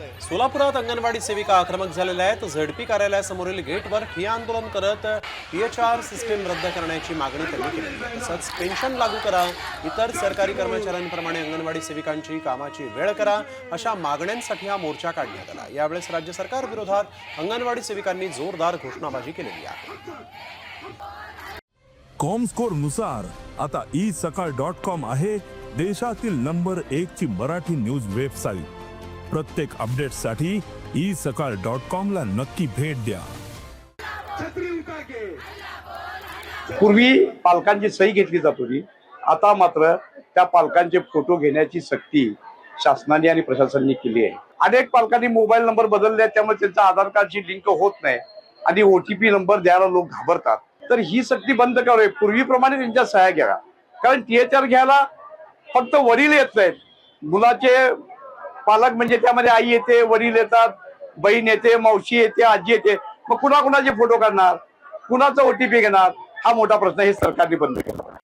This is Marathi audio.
सोलापुरात अंगणवाडी सेविका आक्रमक झालेल्या आहेत. झडपी कार्यालयासमोरील गेटवर ठिय्या आंदोलन करत पीएचआर सिस्टीम रद्द करण्याची मागणी त्यांनी केलेली आहे तसंच पेन्शन लागू करा इतर सरकारी कर्मचाऱ्यांप्रमाणे अंगणवाडी सेविकांची कामाची वेळ करा अशा मागण्यांसाठी हा मोर्चा काढण्यात आला. यावेळेस राज्य सरकार विरोधात अंगणवाडी सेविकांनी जोरदार घोषणाबाजी केलेली आहे. कॉमस्कोरनुसार आता ई सकाळ डॉट कॉम आहे देशातील नंबर एक ची मराठी न्यूज वेबसाईट प्रत्येक अपडेटसाठी ई सकाळ डॉट कॉम ला नक्की भेट द्या. पूर्वी पालकांची सही घेतली जात होती. आता मात्र त्या पालकांचे फोटो घेण्याची सक्ती शासनाने आणि प्रशासनाने केली आहे. अनेक पालकांनी मोबाईल नंबर बदलले त्यामुळे त्यांचा आधार कार्डची लिंक होत नाही आणि ओटीपी नंबर द्यायला लोक घाबरतात. तर ही सक्ती बंद करावी पूर्वीप्रमाणे त्यांच्या सहाय्या घ्या. कारण टीएचआर घ्यायला फक्त वडील येत नाहीत. मुलाचे पालक म्हणजे त्यामध्ये आई येते वडील येतात बहीण येते मावशी येते आजी येते. मग कुणा कुणाचे फोटो काढणार? कुणाचा ओटीपी घेणार? हा मोठा प्रश्न हे सरकारने बंद केला.